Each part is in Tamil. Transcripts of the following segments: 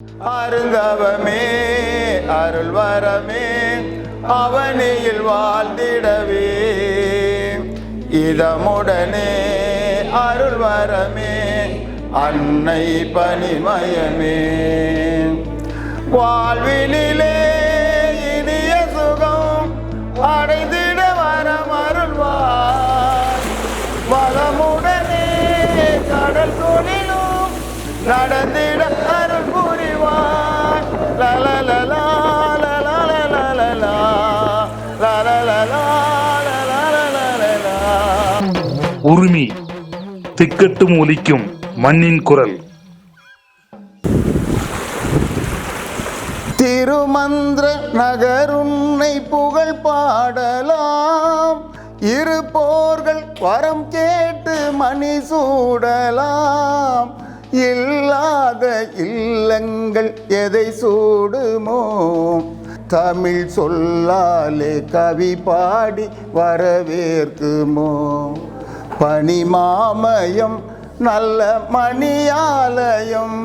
அருங்கவமே அருள் வரமே அவனியில் வாழ்ந்திடவே. இதமுடனே அருள் வரமே அன்னை பனிமயமே வாழ்வினிலே இனிய சுகம் அடைந்திட வரம் அருள்வார். வளமுடனே கடல் தொழிலும் நடந்திட உரிமை திக்கட்டும் ஒலிக்கும் மண்ணின் குரல். திருமந்திர நகருன்னை புகழ் பாடலாம். இரு போர்கள் வரம் கேட்டு மணி சூடலாம். இல்லாத இல்லங்கள் எதை சூடுமோ? தமிழ் சொல்லாலே கவி பாடி வரவேற்குமோ? பனிமாமயம் நல்ல மணியாலயம்.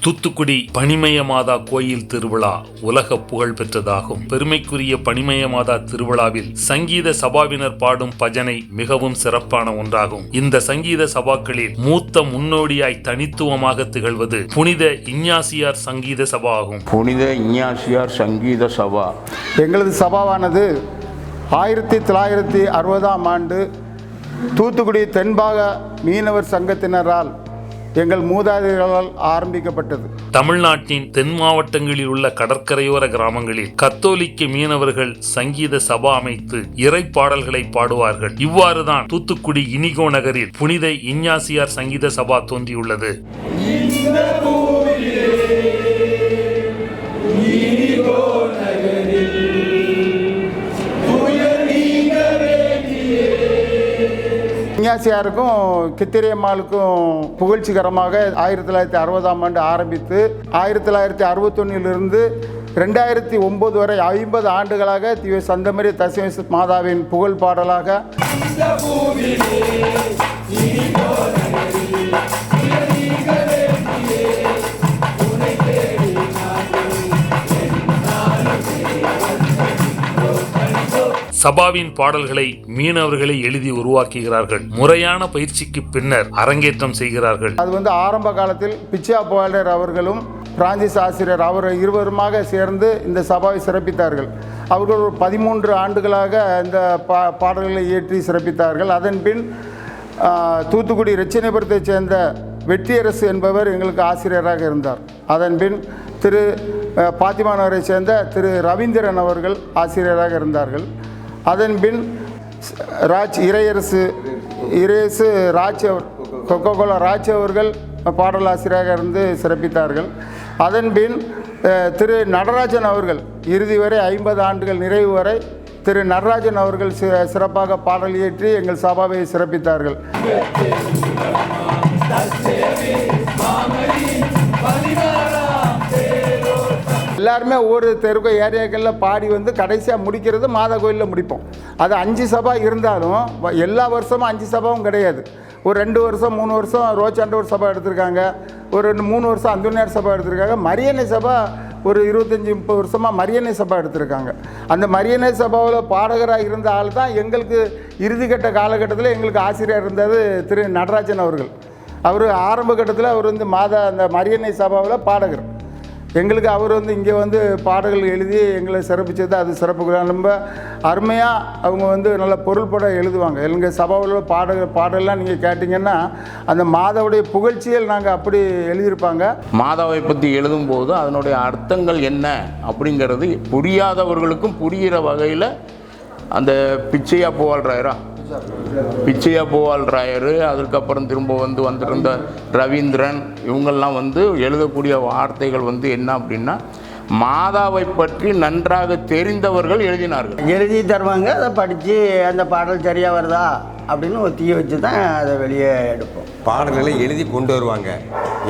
தூத்துக்குடி பனிமய மாதா கோயில் திருவிழா உலக புகழ் பெற்றதாகும். பெருமைக்குரிய பனிமய மாதா திருவிழாவில் சங்கீத சபாவினர் பாடும் பஜனை மிகவும் சிறப்பான ஒன்றாகும். இந்த சங்கீத சபாக்களில் மூத்த முன்னோடியாய் தனித்துவமாக திகழ்வது புனித இஞ்ஞாசியார் சங்கீத சபா ஆகும். புனித இஞ்ஞாசியார் சங்கீத சபா. எங்களது சபாவானது ஆயிரத்தி தொள்ளாயிரத்தி அறுபதாம் ஆண்டு தூத்துக்குடி தென்பாக மீனவர் சங்கத்தினரால் எங்கள் மூதாதையர்களால் ஆரம்பிக்கப்பட்டது. தமிழ்நாட்டின் தென் மாவட்டங்களில் உள்ள கடற்கரையோர கிராமங்களில் கத்தோலிக்க மீனவர்கள் சங்கீத சபா அமைத்து இறை பாடல்களை பாடுவார்கள். இவ்வாறுதான் தூத்துக்குடி இனிகோ நகரில் புனித இஞ்ஞாசியார் சங்கீத சபா தோன்றியுள்ளது. விஞ்ஞாசியாருக்கும் கித்திரியம்மாளுக்கும் புகழ்ச்சிகரமாக ஆயிரத்தி தொள்ளாயிரத்தி அறுபதாம் ஆண்டு ஆரம்பித்து ஆயிரத்தி தொள்ளாயிரத்தி அறுபத்தொன்னிலிருந்து ரெண்டாயிரத்தி ஒம்பது வரை ஐம்பது ஆண்டுகளாக திவ சந்தமரி தசமி மாதாவின் புகழ் பாடலாக சபாவின் பாடல்களை மீனவர்களை எழுதி உருவாக்குகிறார்கள். முறையான பயிற்சிக்கு பின்னர் அரங்கேற்றம் செய்கிறார்கள். அது வந்து ஆரம்ப காலத்தில் பிச்சா போயலர் அவர்களும் பிரான்சிஸ் ஆசிரியர் அவர் இருவருமாக சேர்ந்து இந்த சபாவை சிறப்பித்தார்கள். அவர்கள் ஒரு பதிமூன்று ஆண்டுகளாக இந்த பா பாடல்களை இயற்றி சிறப்பித்தார்கள். அதன் பின் தூத்துக்குடி ரச்சினைபுரத்தைச் சேர்ந்த வெற்றியரசு என்பவர் எங்களுக்கு ஆசிரியராக இருந்தார். அதன் பின் திரு பாத்திமா நகரை சேர்ந்த திரு ரவீந்திரன் அவர்கள் ஆசிரியராக இருந்தார்கள். அதன்பின் ராஜ் இறையரசு இறையரசு ராஜ் அவர் கொக்கோ கோலா ராஜ் அவர்கள் பாடலாசிரியராக இருந்து சிறப்பித்தார்கள். அதன்பின் திரு நடராஜன் அவர்கள் இறுதி வரை ஐம்பது ஆண்டுகள் நிறைவு வரை திரு நடராஜன் அவர்கள் சி சிறப்பாக பாடல் இயற்றி எங்கள் சபாவை சிறப்பித்தார்கள். எல்லாருமே ஒவ்வொரு தெருக்க ஏரியாக்களில் பாடி வந்து கடைசியாக முடிக்கிறது மாதா கோயிலில் முடிப்போம். அது அஞ்சு சபா இருந்தாலும் வ- எல்லா வருஷமும் அஞ்சு சபாவும் கிடையாது. ஒரு ரெண்டு வருஷம் மூணு வருஷம் ரோச்சாண்டவர் சபா எடுத்திருக்காங்க. ஒரு ரெண்டு மூணு வருஷம் அந்துணியார் சபா எடுத்திருக்காங்க. மரியணை சபா ஒரு இருபத்தஞ்சி முப்பது வருஷமாக மரியணை சபா எடுத்திருக்காங்க. அந்த மரியணை சபாவில் பாடகராக இருந்த ஆள் தான் எங்களுக்கு இறுதிக்கட்ட காலகட்டத்தில் எங்களுக்கு ஆசிரியர் இருந்தது திரு நடராஜன் அவர்கள். அவர் ஆரம்ப கட்டத்தில் அவர் வந்து மாதா அந்த மரியணை சபாவில் பாடகர். எங்களுக்கு அவர் வந்து இங்கே வந்து பாடல்கள் எழுதி எங்களை சிறப்பிச்சது அது சிறப்பு ரொம்ப அருமையாக அவங்க வந்து நல்ல பொருள்பட எழுதுவாங்க. எங்கள் சபாவில் பாடல் பாடல்லாம் நீங்கள் கேட்டிங்கன்னா அந்த மாதாவுடைய புகழ்ச்சியில் நாங்கள் அப்படி எழுதியிருப்பாங்க. மாதாவை பற்றி எழுதும்போது அதனுடைய அர்த்தங்கள் என்ன அப்படிங்கிறது புரியாதவர்களுக்கும் புரிகிற வகையில் அந்த பிச்சையாக போவாள்றாயிரா பிச்சையா போவால் ராயர். அதுக்கப்புறம் திரும்ப வந்து வந்திருந்த ரவீந்திரன் இவங்கெல்லாம் வந்து எழுதக்கூடிய வார்த்தைகள் வந்து என்ன அப்படின்னா மாதாவை பற்றி நன்றாக தெரிந்தவர்கள் எழுதினார்கள். எழுதி தருவாங்க அதை படித்து அந்த பாடல் சரியாக வருதா அப்படின்னு ஒத்திய வச்சு தான் அதை வெளியே எடுப்போம். பாடல்களை எழுதி கொண்டு வருவாங்க.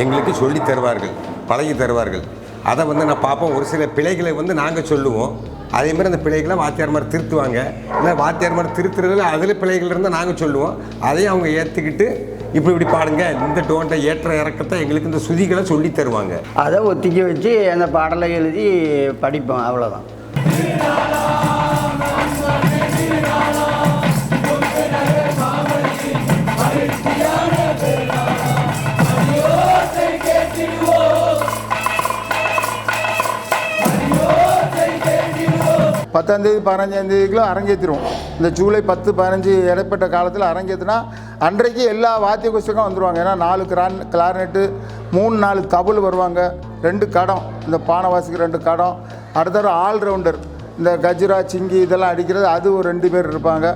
எங்களுக்கு சொல்லி தருவார்கள் பழகி தருவார்கள். அதை வந்து நான் பார்ப்போம். ஒரு சில பிழைகளை வந்து நாங்கள் சொல்லுவோம். அதே மாதிரி அந்த பிள்ளைகளை வாத்தியார் மாதிரி திருத்துவாங்க. இல்லை வாத்தியார் மாதிரி திருத்துறதுல அதில் பிள்ளைகள் இருந்தால் நாங்கள் சொல்லுவோம். அதையும் அவங்க ஏற்றுக்கிட்டு இப்படி இப்படி பாடுங்க. இந்த டோன்ட்டை ஏற்ற இறக்கத்தை எங்களுக்கு இந்த சுதிகளை சொல்லி தருவாங்க. அதை ஒத்திக்க வச்சு அந்த பாடலை எழுதி படிப்போம். அவ்வளோதான் பத்தாந்தேதி பதினஞ்சாம் தேதிக்குள்ள அரங்கேற்றிடுவோம் இந்த ஜூலை பத்து பதினஞ்சு இடைப்பட்ட காலத்தில் அரங்கேற்றினா அன்றைக்கு எல்லா வாத்திய கோஷ்டிக்கும் வந்துடுவாங்க ஏன்னா நாலு கிரான் கிளாரினெட்டு மூணு நாலு தபுள் வருவாங்க. ரெண்டு கடம் இந்த பானவாசிக்கு ரெண்டு கடம் அடுத்தது ஆல்ரவுண்டர் இந்த கஜ்ரா சிங்கி இதெல்லாம் அடிக்கிறது அது ஒரு ரெண்டு பேர் இருப்பாங்க.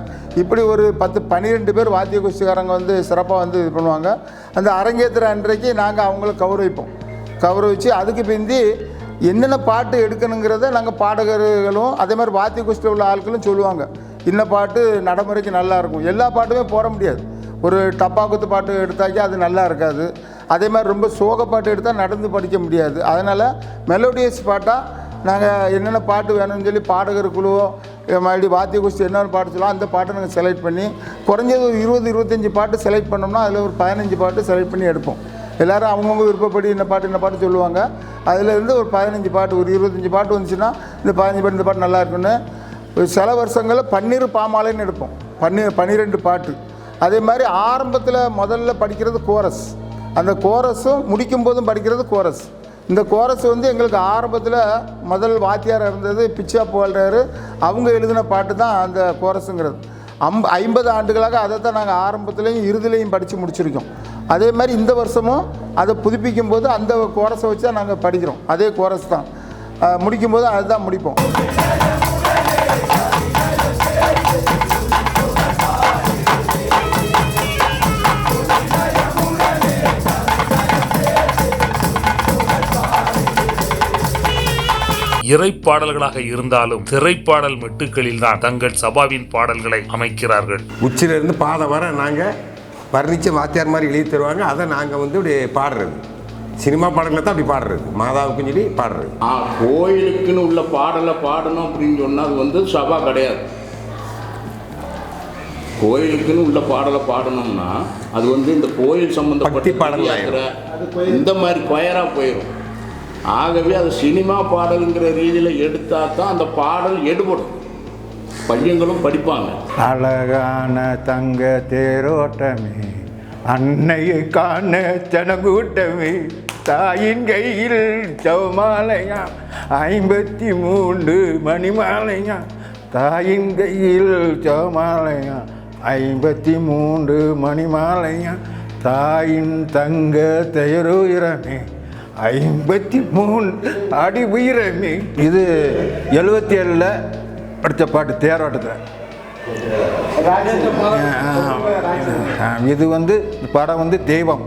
இப்படி ஒரு பத்து பன்னிரெண்டு பேர் வாத்திய குஸ்திக்காரங்க வந்து சிறப்பாக வந்து இது பண்ணுவாங்க. அந்த அரங்கேற்றுற அன்றைக்கு நாங்கள் அவங்கள கௌரவிப்போம். கௌரவிச்சு அதுக்கு பிந்தி என்னென்ன பாட்டு எடுக்கணுங்கிறத நாங்கள் பாடகர்களும் அதே மாதிரி வாத்திய கோஷ்டியில் உள்ள ஆட்களும் சொல்லுவாங்க. இன்ன பாட்டு நடைமுறைக்கு நல்லாயிருக்கும் எல்லா பாட்டுமே போட முடியாது. ஒரு டப்பா குத்து பாட்டு எடுத்தாக்கி அது நல்லா இருக்காது. அதே மாதிரி ரொம்ப சோக பாட்டு எடுத்தால் நடந்து படிக்க முடியாது. அதனால் மெலோடியஸ் பாட்டாக நாங்கள் என்னென்ன பாட்டு வேணும்னு சொல்லி பாடகர் குழுவோ மறுபடியும் வாத்திய கோஷ்டி என்னென்ன பாட்டு சொல்லலாம் அந்த பாட்டை நாங்கள் செலக்ட் பண்ணி குறைஞ்சது ஒரு இருபது இருபத்தஞ்சி பாட்டு செலக்ட் பண்ணோம்னா அதில் ஒரு பதினஞ்சு பாட்டு செலக்ட் பண்ணி எடுப்போம். எல்லாரும் அவங்கவுங்க விருப்பப்படி இந்த பாட்டு இந்த பாட்டு சொல்லுவாங்க. அதிலேருந்து ஒரு பதினஞ்சு பாட்டு ஒரு இருபத்தஞ்சி பாட்டு வந்துச்சுன்னா இந்த பதினஞ்சு பாட்டு இந்த பாட்டு நல்லா இருக்குன்னு சில வருஷங்களில் பன்னீர் பாமாலைன்னு எடுப்போம். பன்னீர் பன்னிரெண்டு பாட்டு. அதே மாதிரி ஆரம்பத்தில் முதல்ல படிக்கிறது கோரஸ். அந்த கோரஸும் முடிக்கும் போதும் படிக்கிறது கோரஸ். இந்த கோரஸ் வந்து எங்களுக்கு ஆரம்பத்தில் முதல் வாத்தியார் இருந்தது பிச்சா போல்றாரு அவங்க எழுதின பாட்டு தான் அந்த கோரஸுங்கிறது. அம் ஐம்பது ஆண்டுகளாக அதை தான் நாங்கள் ஆரம்பத்துலேயும் இறுதிலையும் படித்து முடிச்சிருக்கோம். அதே மாதிரி இந்த வருஷமும் அதை புதுப்பிக்கும் போது அந்த கோரஸை வச்சு தான் நாங்கள் படிக்கிறோம். அதே கோரஸ் தான். முடிக்கும் போது அதுதான் முடிப்போம். இறைப்பாடல்களாக இருந்தாலும் திரைப்பாடல் மெட்டுக்களில் தான் தங்கள் சபாவின் பாடல்களை அமைக்கிறார்கள். உச்சியிலேருந்து பாதம் வர நாங்கள் வர்ணிச்ச வாத்தியார் மாதிரி எழுதி தருவாங்க. அதை நாங்கள் வந்து இப்படி பாடுறது. சினிமா பாடல்களை தான் அப்படி பாடுறது. மாதாவுக்குன்னு சொல்லி பாடுறது. ஆ கோயிலுக்குன்னு உள்ள பாடலை பாடணும் அப்படின்னு சொன்னால் அது வந்து சபா கிடையாது. கோயிலுக்குன்னு உள்ள பாடலை பாடணும்னா அது வந்து இந்த கோயில் சம்பந்தப்பட்ட பாடல் இந்த மாதிரி கொயராக போயிடும் ஆகவே அது சினிமா பாடலுங்கிற ரீதியில் எடுத்தால் தான் அந்த பாடல் எடுபடும். பையங்களும் படிப்பாங்க. அழகான தங்க தேரோட்டமே அன்னையை காண ஜனக்கூட்டமே தாயின் கையில் சவமாலையா ஐம்பத்தி மூன்று மணிமாலையா தாயின் கையில் சவமாலையா ஐம்பத்தி மூன்று மணிமாலையா தாயின் தங்க தேரோயிரமே ஐம்பத்தி மூணு அடி உயிரமே இது எழுபத்தி ஏழில் படித்த பாட்டு தேரோட்டத்தில் ஆ, இது வந்து படம் வந்து தெய்வம்.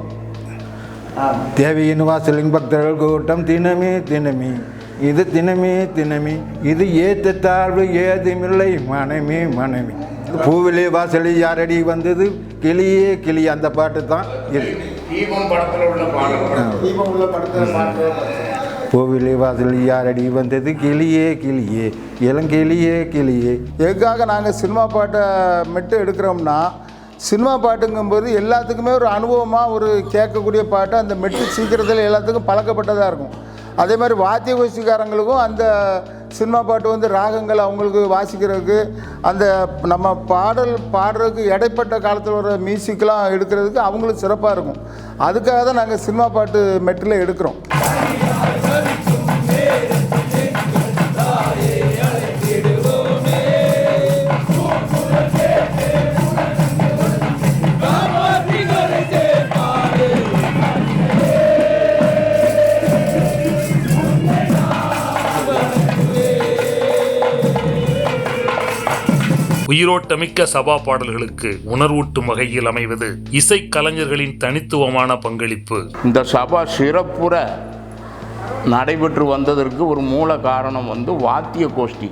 தேவியின் வாசலின் பக்தர்கள் கூட்டம் தினமே தினமே. இது தினமே தினமே. இது ஏத்த தாழ்வு ஏதுமில்லை மனமே மனமே. பூவிலே வாசலி யாரடி வந்தது? கிளியே கிளி. அந்த பாட்டு தான் இது. தீபம் படத்தில் உள்ள பாடல் பூவிலே வாசலி யாரடி வந்தது கிளியே கிளியே இளங்கிளியே கிளியே. எதுக்காக நாங்கள் சினிமா பாட்டை மெட்டு எடுக்கிறோம்னா சினிமா பாட்டுங்கும்போது எல்லாத்துக்குமே ஒரு அனுபவமாக ஒரு கேட்கக்கூடிய பாட்டு அந்த மெட்டு சீக்கிரத்தில் எல்லாத்துக்கும் பழக்கப்பட்டதாக இருக்கும். அதே மாதிரி வாத்திய கோஷிக்காரங்களுக்கும் அந்த சினிமா பாட்டு வந்து ராகங்கள் அவங்களுக்கு வாசிக்கிறதுக்கு அந்த நம்ம பாடல் பாடுறதுக்கு இடைப்பட்ட காலத்தில் வர மியூசிக்லாம் எடுக்கிறதுக்கு அவங்களுக்கு சிறப்பாக இருக்கும். அதுக்காக தான் நாங்கள் சினிமா பாட்டு மெட்டில் எடுக்கிறோம். உயிரோட்டமிக்க சபா பாடல்களுக்கு உணர்வூட்டும் வகையில் அமைவது இசை கலைஞர்களின் தனித்துவமான பங்களிப்பு. இந்த சபா சிறப்புற நடைபெற்று வந்ததற்கு ஒரு மூல காரணம் வந்து வாத்திய கோஷ்டி.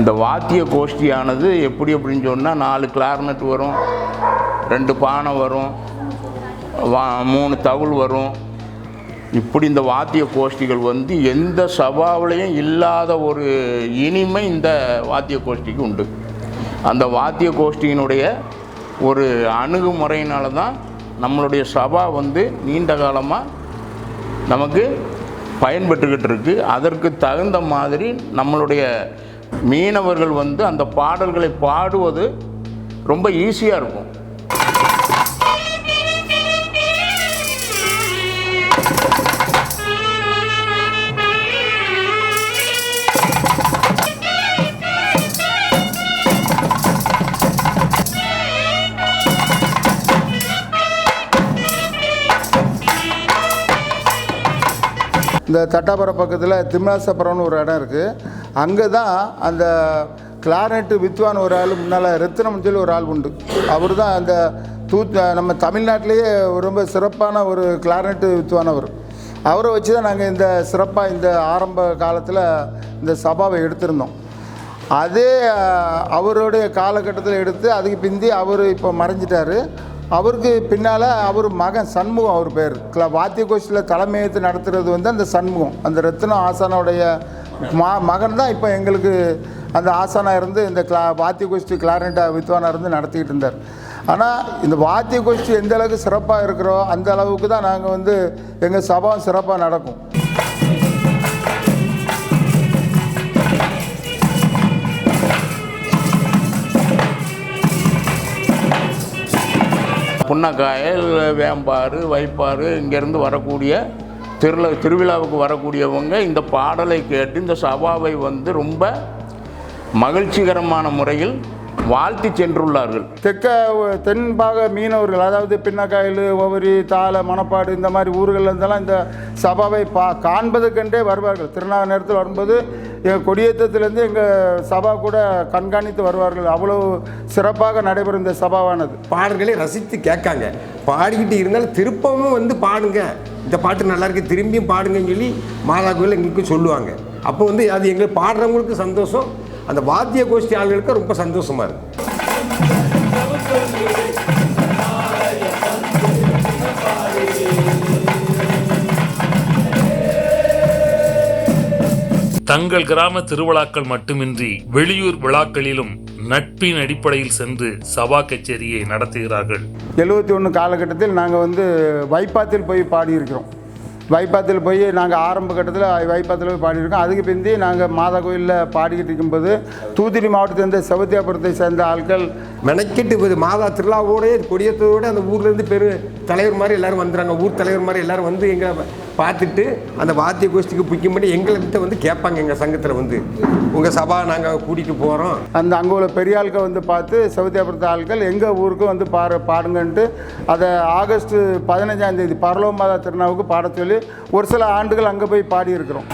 இந்த வாத்திய கோஷ்டியானது எப்படி அப்படின்னு சொன்னால் நாலு கிளார்னட் வரும் ரெண்டு பானை வரும் வா மூணு தவுள் வரும் இப்படி இந்த வாத்திய கோஷ்டிகள் வந்து எந்த சபாவிலையும் இல்லாத ஒரு இனிமை இந்த வாத்திய கோஷ்டிக்கு உண்டு. அந்த வாத்திய கோஷ்டியினுடைய ஒரு அணுகுமுறையினால தான் நம்மளுடைய சபா வந்து நீண்ட காலமாக நமக்கு பயன்பட்டுக்கிட்டு இருக்கு. அதற்கு தகுந்த மாதிரி நம்மளுடைய மீனவர்கள் வந்து அந்த பாடல்களை பாடுவது ரொம்ப ஈஸியாக இருக்கும். இந்த தட்டாபுரம் பக்கத்தில் திம்னாசபுரம்னு ஒரு இடம் இருக்குது அங்கே தான் அந்த கிளாரனட்டு வித்வான் ஒரு ஆள் முன்னால் ரத்தினம் சொல்லி ஒரு ஆள் உண்டு. அவர் தான் அந்த தூத் நம்ம தமிழ்நாட்டிலேயே ரொம்ப சிறப்பான ஒரு கிளாரனட்டு வித்வானவர் அவரை. வச்சு தான் நாங்கள் இந்த சிறப்பாக இந்த ஆரம்ப காலத்தில் இந்த சபாவை எடுத்திருந்தோம். அதே அவருடைய காலகட்டத்தில் எடுத்து அதுக்கு பிந்தி அவர் இப்போ மறைஞ்சிட்டாரு. அவருக்கு பின்னால் அவர் மகன் சண்முகம் அவர் பேர். கிள வாத்திய கோஷ்டியில் தலைமையேற்று நடத்துகிறது வந்து அந்த சண்முகம். அந்த ரத்தினம் ஆசானோடைய மா மகன் தான் இப்போ எங்களுக்கு அந்த ஆசானாக இருந்து இந்த கிளா வாத்திய கோஷ்டி கிளாரனட்டா வித்வானாக இருந்து நடத்திக்கிட்டு இருந்தார். ஆனால் இந்த வாத்திய கோஷ்டி எந்த அளவுக்கு சிறப்பாக இருக்கிறோ அந்த அளவுக்கு தான் நாங்கள் வந்து எங்கள் சபா சிறப்பாக நடக்கும். புன்னக்காயல் வேம்பாறு வைப்பாறு இங்கேருந்து வரக்கூடிய திருவிழா திருவிழாவுக்கு வரக்கூடியவங்க இந்த பாடலை கேட்டு இந்த சபாவை வந்து ரொம்ப மகிழ்ச்சிகரமான முறையில் வாழ்த்தி சென்றுள்ளார்கள். தெற்க தென்பாக மீனவர்கள் அதாவது பின்னக்காயில் ஒவரி தாளை மணப்பாடு இந்த மாதிரி ஊர்கள்ல இருந்தெல்லாம் இந்த சபாவை பா காண்பதுக்கென்றே வருவார்கள். திருநாள் நேரத்தில் வரும்போது எங்கள் கொடியேற்றத்திலேருந்து எங்கள் சபா கூட கண்காணித்து வருவார்கள். அவ்வளோ சிறப்பாக நடைபெறும் இந்த சபாவானது. பாடல்களை ரசித்து கேட்காங்க. பாடிக்கிட்டு இருந்தாலும் திருப்பமும் வந்து பாடுங்க. இந்த பாட்டு நல்லா இருக்கு திரும்பியும் பாடுங்கன்னு சொல்லி மாதா கோயில் எங்களுக்கு சொல்லுவாங்க. அப்போ வந்து அது எங்களுக்கு பாடுறவங்களுக்கு சந்தோஷம் அந்த வாத்திய கோஷ்டி ஆளுகளுக்கு ரொம்ப சந்தோஷமா இருக்கு. தங்கள் கிராம திருவிழாக்கள் மட்டுமின்றி வெளியூர் விழாக்களிலும் நட்பின் அடிப்படையில் சென்று சபா கச்சேரியை நடத்துகிறார்கள். எழுபத்தி ஒன்று காலகட்டத்தில் நாங்கள் வந்து வைப்பாத்தில் போய் பாடியிருக்கிறோம். வைப்பாத்தில் போய் நாங்கள் ஆரம்ப கட்டத்தில் வைப்பாத்தில் போய் பாடியிருக்கோம். அதுக்கு பிந்தி நாங்கள் மாதா கோயிலில் பாடிக்கிட்டு இருக்கும்போது தூத்துக்குடி மாவட்டத்தை சேர்ந்த செவத்தியாபுரத்தை சேர்ந்த ஆட்கள் மெனக்கிட்டு போகுது. மாதா திருவிழாவோடய கொடியத்தோடு அந்த ஊர்லேருந்து பெரு தலைவர் மாதிரி எல்லோரும் வந்துடுறாங்க ஊர் தலைவர் மாதிரி எல்லோரும் வந்து எங்கள் பார்த்துட்டு அந்த வாத்திய கோஷ்டிக்கு பிடிக்கும்படி எங்கள்கிட்ட வந்து கேட்பாங்க எங்கள் சங்கத்தில் வந்து. உங்கள் சபா நாங்கள் கூட்டிகிட்டு போகிறோம் அந்த அங்கே உள்ள பெரிய ஆட்கள் வந்து பார்த்து செவத்தியாபுரத்து ஆட்கள் எங்கள் ஊருக்கும் வந்து பாரு பாடுங்கன்ட்டு அதை ஆகஸ்ட் பதினஞ்சாம் தேதி பரலோ மாதா திருநாவுக்கு பாட சொல்லி ஒரு சில ஆண்டுகள் அங்கே போய் பாடியிருக்கிறோம்.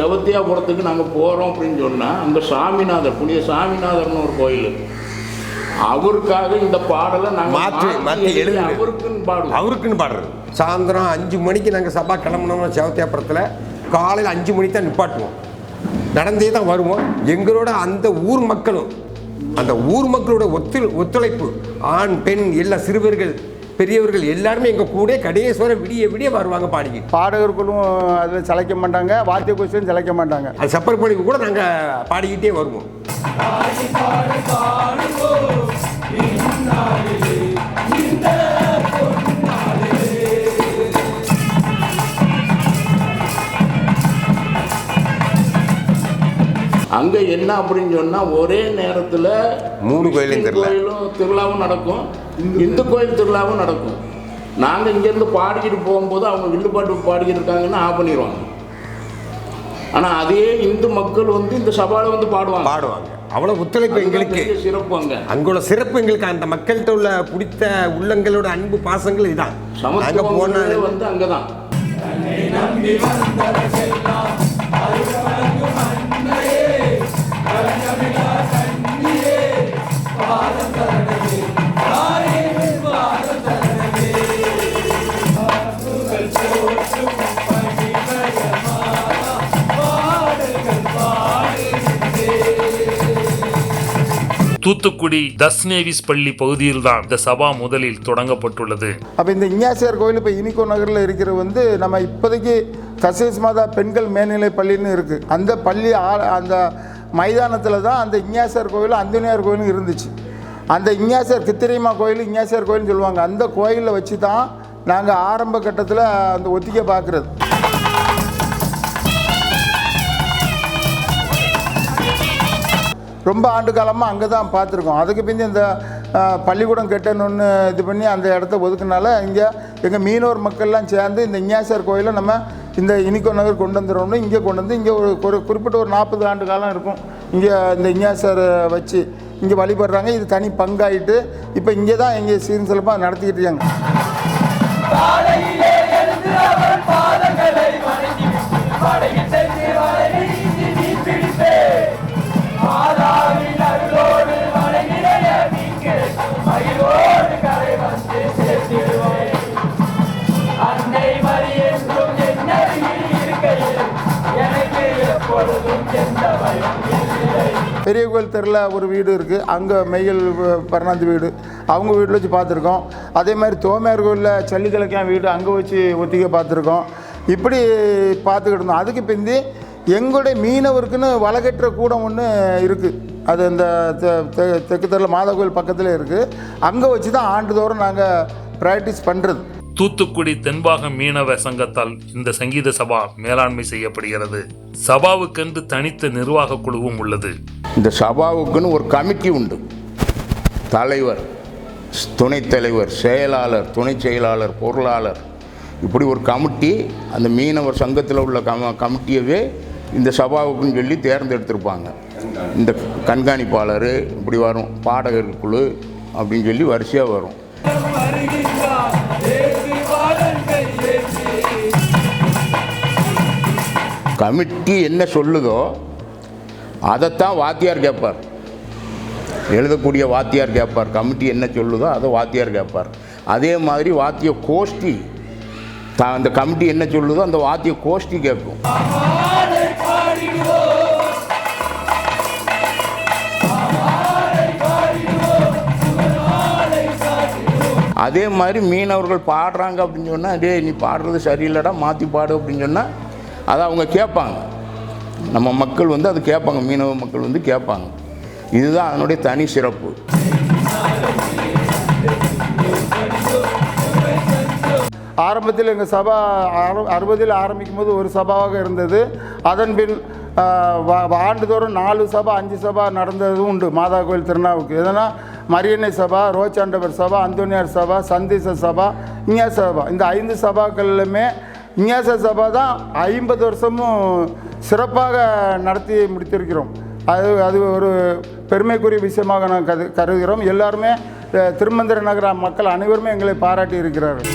செவத்தியாபுரத்துக்கு நாங்கள் போகிறோம் அப்படின்னு சொன்னால் அங்கே சாமிநாதர் புனித சாமிநாதர்னு ஒரு கோயில். அவருக்காக இந்த பாடலை நாங்கள் மாற்றி மாற்றி எழுதி அவருக்குன்னு பாடுவோம். அவருக்குன்னு பாடுறது. சாயந்தரம் அஞ்சு மணிக்கு நாங்கள் சபா கிளம்புனோம்னா செவத்தியாபுரத்தில் காலையில் அஞ்சு மணிக்கு தான் நிப்பாட்டுவோம். நடந்தே தான் வருவோம். எங்களோட அந்த ஊர் மக்களும் அந்த ஊர் மக்களோட ஒத்து ஒத்துழைப்பு ஆண் பெண் எல்லா சிறுவர்கள் பெரியவர்கள் எல்லாருமே எங்கள் கூட கடையேஸ்வர விடிய விடிய வருவாங்க பாடிக்கு. பாடகர்களும் அதில் சளைக்க மாட்டாங்க வாத்திய கோஷ்டியும் சளைக்க மாட்டாங்க. அது சப்பர் பணிக்கு கூட நாங்கள் பாடிக்கிட்டே வருவோம். அங்கே என்ன அப்படின்னு சொன்னால் ஒரே நேரத்தில் மூணு திருவிழா. கோயிலும் திருவிழாவும் நடக்கும். இந்து கோயில் திருவிழாவும் நடக்கும். நாங்கள் இங்கேருந்து பாடிக்கிட்டு போகும்போது அவங்க வில்லுப்பாட்டு பாடிக்கிட்டு இருக்காங்கன்னா ஆஃப் பண்ணிடுவாங்க. ஆனால் அதே இந்து மக்கள் வந்து இந்த சபாவில் வந்து பாடுவாங்க. பாடுவாங்க. அவ்வளோ ஒத்துழைப்பு எங்களுக்கு. சிறப்பு அங்கே. அங்குள்ள சிறப்பு எங்களுக்கு. அந்த மக்கள்கிட்ட உள்ள பிடித்த உள்ளங்களோட அன்பு பாசங்கள் இதான் நாங்கள் சமத்துவம் போன வந்து அங்கே தான். தூத்துக்குடி தஸ்னேவிஸ் பள்ளி பகுதியில் தான் இந்த சபா முதலில் தொடங்கப்பட்டுள்ளது. அப்போ இந்த இஞ்ஞாசியார் கோயில் இப்போ இனிகோ நகரில் இருக்கிற வந்து நம்ம இப்போதைக்கு தசேஸ் மாதா பெண்கள் மேல்நிலை பள்ளின்னு இருக்குது அந்த பள்ளி அந்த மைதானத்தில் தான் அந்த இஞ்ஞாசர் கோயில் அந்தனியார் கோயிலும் இருந்துச்சு. அந்த இஞ்ஞாசியார் கித்திரியம்மா கோயில் இஞ்ஞாசியார் கோயில்னு சொல்லுவாங்க. அந்த கோயிலில் வச்சு தான் நாங்கள் ஆரம்ப கட்டத்தில் அந்த ஒத்திகை பார்க்குறது ரொம்ப ஆண்டு காலமாக அங்கே தான் பார்த்துருக்கோம் அதுக்கு பிந்தி இந்த பள்ளிக்கூடம் கட்டணும்னு இது பண்ணி அந்த இடத்த ஒதுக்குனால இங்கே எங்கள் மீனவர் மக்கள்லாம் சேர்ந்து இந்த இஞ்ஞாசியார் கோயிலை நம்ம இந்த இனிக்கோ நகர் கொண்டு வந்துடுறோம்னா இங்கே கொண்டு வந்து இங்கே ஒரு ஒரு குறிப்பிட்ட ஒரு நாற்பது ஆண்டு காலம் இருக்கும். இங்கே இந்த இஞ்ஞாசியார் வச்சு இங்கே வழிபடுறாங்க. இது தனி பங்காயிட்டு இப்போ இங்கே தான் இங்கே சீன் சிலப்பாக நடத்திக்கிட்டு இருக்காங்க. பெரிய கோயில் தெருவில் ஒரு வீடு இருக்குது அங்கே மெய்யல் பரணாந்தி வீடு. அவங்க வீட்டில் வச்சு பார்த்துருக்கோம் அதே மாதிரி தோமையார் கோயிலில் சல்லிக்கிழக்கான் வீடு அங்கே வச்சு ஒத்திகை பார்த்துருக்கோம் இப்படி பார்த்துக்கிட்டு இருந்தோம். அதுக்கு பிந்தி எங்களுடைய மீனவருக்குன்னு வலகட்டுற கூடம் ஒன்று இருக்குது அது இந்த தெ- தெற்கு தெருவில் மாதா கோயில் பக்கத்தில் இருக்குது அங்கே வச்சு தான் ஆண்டுதோறும் நாங்கள் ப்ராக்டிஸ் பண்ணுறது தூத்துக்குடி தென்பாகம் மீனவ சங்கத்தால் இந்த சங்கீத சபா மேலாண்மை செய்யப்படுகிறது. சபாவுக்கென்று தனித்த நிர்வாக குழுவும் உள்ளது. இந்த சபாவுக்குன்னு ஒரு கமிட்டி உண்டு. தலைவர் துணைத் தலைவர் செயலாளர் துணை செயலாளர் பொருளாளர். இப்படி ஒரு கமிட்டி அந்த மீனவர் சங்கத்தில் உள்ள கம கமிட்டியவே இந்த சபாவுக்குன்னு சொல்லி தேர்ந்தெடுத்திருப்பாங்க. இந்த கண்காணிப்பாளர் இப்படி வரும் பாடகர் குழு அப்படின்னு சொல்லி வரிசையாக வரும். கமிட்டி என்ன சொல்லுதோ அதைத்தான் வாத்தியார் கேட்பார். எழுதக்கூடிய வாத்தியார் கேட்பார். கமிட்டி என்ன சொல்லுதோ அதை வாத்தியார் கேட்பார். அதே மாதிரி வாத்திய கோஷ்டி த- அந்த கமிட்டி என்ன சொல்லுதோ அந்த வாத்திய கோஷ்டி கேட்கும். அதே மாதிரி மீனவர்கள் பாடுறாங்க அப்படின்னு சொன்னால் டேய் நீ பாடுறது சரியில்லைடா மாற்றி பாடு அப்படின்னு சொன்னால் அதை அவங்க கேட்பாங்க. நம்ம மக்கள் வந்து அது கேட்பாங்க மீனவ மக்கள் வந்து கேட்பாங்க. இதுதான் அதனுடைய தனி சிறப்பு. ஆரம்பத்தில் எங்கள் சபா அறுபதில் ஆரம்பிக்கும் போது ஒரு சபாவாக இருந்தது. அதன் பின் வா- வா- ஆண்டுதோறும் நாலு சபா அஞ்சு சபா நடந்ததும் உண்டு. மாதா கோயில் திருநாவுக்கு. எதனா மரியன்னை சபா ரோச்சாண்டவர் சபா அந்தோனியார் சபா சந்தீச சபா இங்கே சபா. இந்த ஐந்து சபாக்கள்லையுமே இஞ்ஞாச சபா தான் ஐம்பது வருஷமும் சிறப்பாக நடத்தி முடித்திருக்கிறோம். அது அது ஒரு பெருமைக்குரிய விஷயமாக நான் கரு கருதுகிறோம். எல்லாருமே திருமந்திர நகர மக்கள் அனைவருமே எங்களை பாராட்டி இருக்கிறார்கள்.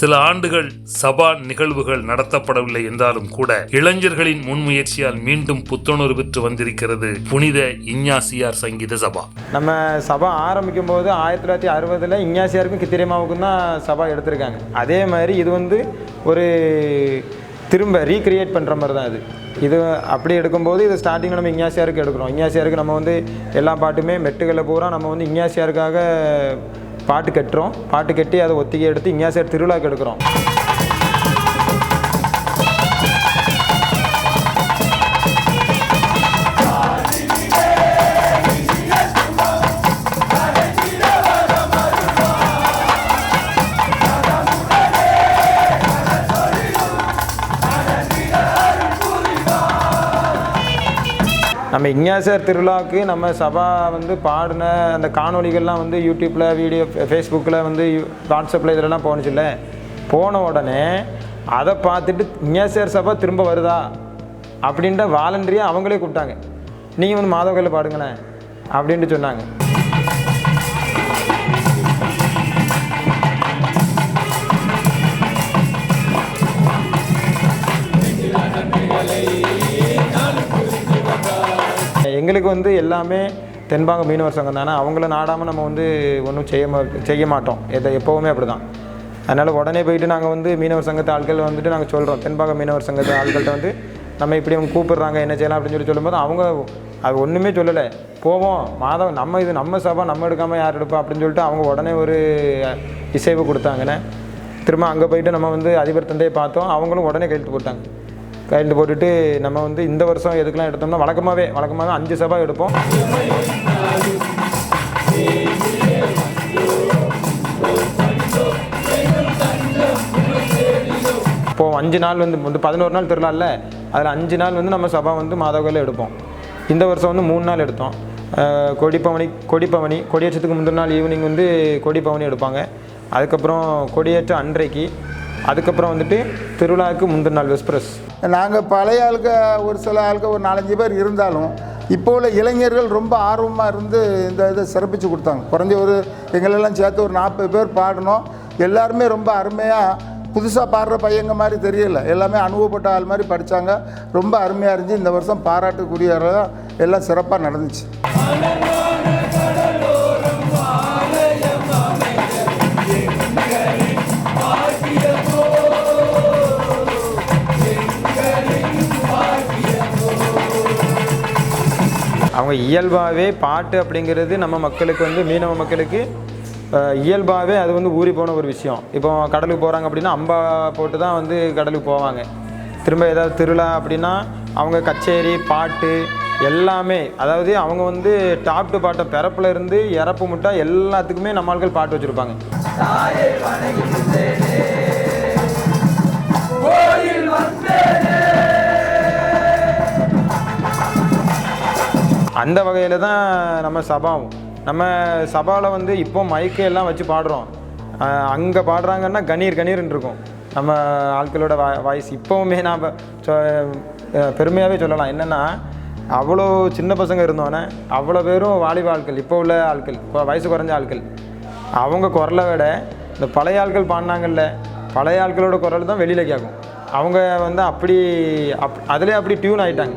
சில ஆண்டுகள் சபா நிகழ்வுகள் நடத்தப்படவில்லை என்றாலும் கூட இளைஞர்களின் முன்முயற்சியால் மீண்டும் புத்துணர்வு பெற்று வந்திருக்கிறது புனித இஞ்ஞாசியார் சங்கீத சபா. நம்ம சபா ஆரம்பிக்கும் போது ஆயிரத்தி தொள்ளாயிரத்தி அறுபதில் இஞ்ஞாசியாருக்கும் கித்திரியமாவுக்கும் தான் சபா எடுத்திருக்காங்க. அதே மாதிரி இது வந்து ஒரு திரும்ப ரீக்ரியேட் பண்ணுற மாதிரி தான் அது இது அப்படி எடுக்கும்போது இது ஸ்டார்டிங்கில் நம்ம இஞ்ஞாசியாருக்கு எடுக்கிறோம். இஞ்ஞாசியாருக்கு நம்ம வந்து எல்லா பாட்டுமே மெட்டுகளை பூரா நம்ம வந்து இஞ்ஞாசியாருக்காக பாட்டு கட்டுறோம். பாட்டு கட்டி அதை ஒத்திகை எடுத்து இஞ்ஞாசியார் திருவிழாக்கு எடுக்கிறோம். நம்ம இஞ்ஞாசியார் திருவிழாவுக்கு நம்ம சபா வந்து பாடின அந்த காணொலிகள்லாம் வந்து யூடியூப்பில் வீடியோ ஃபேஸ்புக்கில் வந்து யூ- வாட்ஸ்அப்பில் இதிலலாம் போனுச்சுல்ல போன உடனே அதை பார்த்துட்டு இஞ்ஞாசியார் சபா திரும்ப வருதா? அப்படின்ட்டு வாலண்டரியாக அவங்களே கூப்பிட்டாங்க. நீங்கள் வந்து மாதவ கோயிலில் பாடுங்களேன் அப்படின்ட்டு சொன்னாங்க. எங்களுக்கு வந்து எல்லாமே தென்பாங்க மீனவர் சங்கம் தானே? அவங்கள நாடாமல் நம்ம வந்து ஒன்றும் செய்ய மா செய்ய மாட்டோம். எதை எப்போவுமே அப்படி தான் அதனால் உடனே போயிட்டு நாங்கள் வந்து மீனவர் சங்கத்து ஆட்கள் வந்துட்டு நாங்கள் சொல்கிறோம் தென்பாக மீனவர் சங்கத்து ஆட்கள்கிட்ட வந்து நம்ம இப்படி அவங்க கூப்பிடுறாங்க என்ன செய்யலாம் அப்படின்னு சொல்லி சொல்லும்போது அவங்க அது ஒன்றுமே சொல்லலை. போவோம். மாதம் நம்ம இது நம்ம சபா நம்ம எடுக்காமல் யார் எடுப்பா அப்படின்னு சொல்லிட்டு அவங்க உடனே ஒரு இசைவு கொடுத்தாங்கண்ணே திரும்ப அங்கே போயிட்டு நம்ம வந்து அதிபர் தந்தையை பார்த்தோம். அவங்களும் உடனே கையெழுத்து போட்டாங்க. கரண்ட் போட்டுட்டு நம்ம வந்து இந்த வருஷம் எதுக்கெல்லாம் எடுத்தோம்னா வழக்கமாகவே வழக்கமாகவே அஞ்சு சபா எடுப்போம். இப்போது அஞ்சு நாள் வந்து வந்து பதினோரு நாள் திருவிழால அதில் அஞ்சு நாள் வந்து நம்ம சபா வந்து மாதவகையில் எடுப்போம். இந்த வருஷம் வந்து மூணு நாள் எடுத்தோம். கொடிப்பவனி கொடிப்பவனி கொடியேற்றத்துக்கு முந்தின நாள் ஈவினிங் வந்து கொடிப்பவனி எடுப்பாங்க. அதுக்கப்புறம் கொடியேற்ற அன்றைக்கு அதுக்கப்புறம் வந்துட்டு திருவிழாவுக்கு முந்தின நாள் வெஸ்பிரஸ் நாங்கள் பழைய ஆளுக்க ஒரு சில ஆளுக்க ஒரு நாலஞ்சு பேர் இருந்தாலும் இப்போ உள்ள இளைஞர்கள் ரொம்ப ஆர்வமாக இருந்து இந்த இதை சிறப்பித்து கொடுத்தாங்க. குறைஞ்ச ஒரு எங்களெல்லாம் சேர்த்து ஒரு நாற்பது பேர் பாடினோம் எல்லாருமே ரொம்ப அருமையாக புதுசாக பாடுற பையங்க மாதிரி தெரியல. எல்லாமே அனுபவப்பட்ட ஆள் மாதிரி படித்தாங்க ரொம்ப அருமையாக இருந்துச்சு. இந்த வருஷம் பாராட்டுக்குரிய எல்லாம் சிறப்பாக நடந்துச்சு. அவங்க இயல்பாகவே பாட்டு அப்படிங்கிறது நம்ம மக்களுக்கு வந்து மீனவ மக்களுக்கு இயல்பாகவே அது வந்து ஊறி போன ஒரு விஷயம். இப்போ கடலுக்கு போகிறாங்க அப்படின்னா அம்பா போட்டு தான் வந்து கடலுக்கு போவாங்க. திரும்ப ஏதாவது திருவிழா அப்படின்னா அவங்க கச்சேரி பாட்டு எல்லாமே அதாவது அவங்க வந்து டாப் டு பாட்டை பிறப்பில் இருந்து இறப்பு முட்டா எல்லாத்துக்குமே நம்ம ஆட்கள் பாட்டு வச்சுருப்பாங்க. அந்த வகையில் தான் நம்ம சபாவும். நம்ம சபாவில் வந்து இப்போ மைக்கு எல்லாம் வச்சு பாடுறோம். அங்கே பாடுறாங்கன்னா கணீர் கணீர்னு இருக்கும். நம்ம ஆட்களோட வா வாய்ஸ் இப்போவுமே நாம் பெருமையாகவே சொல்லலாம். என்னென்னா அவ்வளோ சின்ன பசங்க இருந்தோன்னே அவ்வளோ பேரும் வாலிப ஆட்கள் இப்போ உள்ள ஆட்கள் இப்போ வயசு குறைஞ்ச ஆட்கள். அவங்க குரலை விட இந்த பழைய ஆட்கள் பாடினாங்கல்ல பழைய ஆட்களோட குரல் தான் வெளியில் கேட்கும். அவங்க வந்து அப்படி அப் அதிலே அப்படி டியூன் ஆயிட்டாங்க.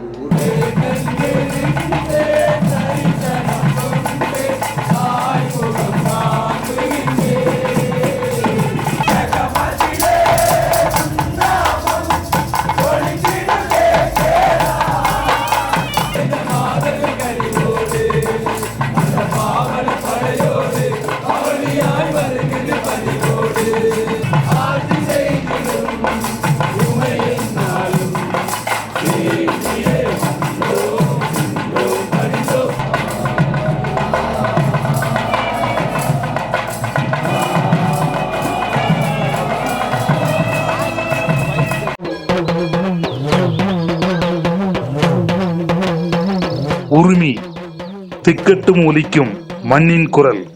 திக்கட்டும் ஒலிக்கும் மண்ணின் குரல்.